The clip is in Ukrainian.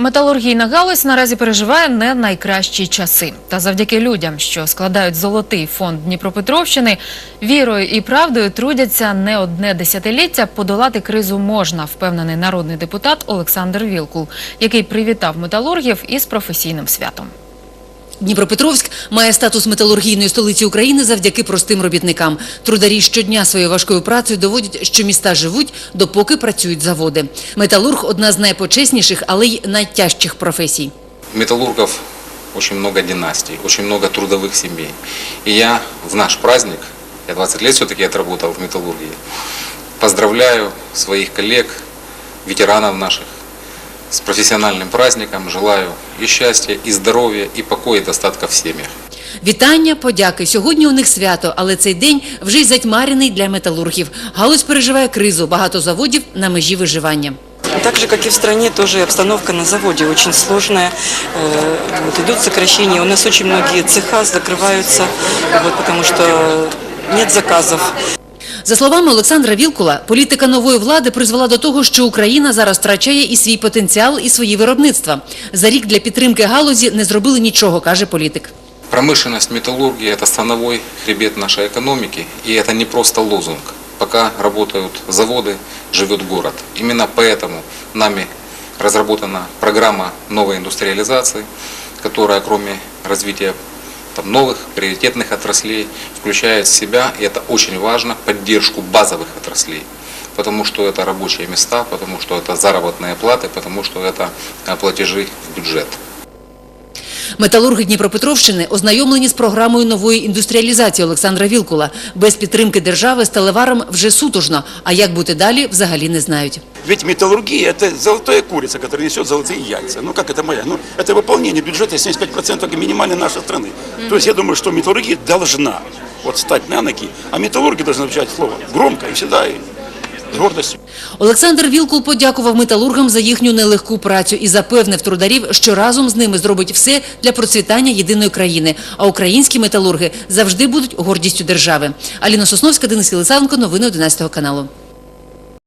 Металургійна галузь наразі переживає не найкращі часи. Та завдяки людям, що складають золотий фонд Дніпропетровщини, вірою і правдою трудяться не одне десятиліття. Подолати кризу можна, впевнений народний депутат Олександр Вілкул, який привітав металургів із професійним святом. Дніпропетровськ має статус металургійної столиці України завдяки простим робітникам. Трударі щодня своєю важкою працею доводять, що міста живуть, допоки працюють заводи. Металург – одна з найпочесніших, але й найтяжчих професій. металлургов очень много династий, очень много трудовых семей. И я в наш праздник, я 20 лет все-таки отработал в металлургии, поздравляю своих коллег, ветеранов наших с профессиональным праздником. Желаю и счастья, и здоровья, и покоя, и достатка в семьях. Вітання, подяки. Сьогодні у них свято, але цей день вже й затьмарений для металургів. Галузь переживає кризу, багато заводів на межі виживання. Так же, как и в стране, тоже обстановка на заводе очень сложная. Э, Вот, идут сокращения. У нас очень многие цеха закрываются, вот, потому что нет заказов. За словами Олександра Вілкула, політика нової влади призвела до того, що Україна зараз втрачає і свій потенціал, і свої виробництва. За рік для підтримки галузі не зробили нічого, каже політик. Промышленность, металлургия – это становой хребет нашей экономики, и это не просто лозунг. Пока работают заводы, живет город. Именно поэтому нами разработана программа новой индустриализации, которая кроме развития там, новых приоритетных отраслей включает в себя, и это очень важно, поддержку базовых отраслей. Потому что это рабочие места, потому что это заработные платы, потому что это а, платежи в бюджет. Металурги Дніпропетровщини ознайомлені з програмою нової індустріалізації Олександра Вілкула. Без підтримки держави сталеварам вже сутужно, а як бути далі взагалі не знають. Ведь металлургия – это золотая курица, которая несет золотые яйца. Ну как это моя? Ну это выполнение бюджета 75% минимально нашей страны. То есть я думаю, что металлургия должна вот стать на ноги, а металлурги должны звучать слово громко и всегда и с. Олександр Вілкул подякував металургам за їхню нелегку працю і запевнив трударів, що разом з ними зробить все для процвітання єдиної країни. А українські металурги завжди будуть гордістю держави. Аліна Сосновська, Денис Єлисавенко, новини 11 каналу.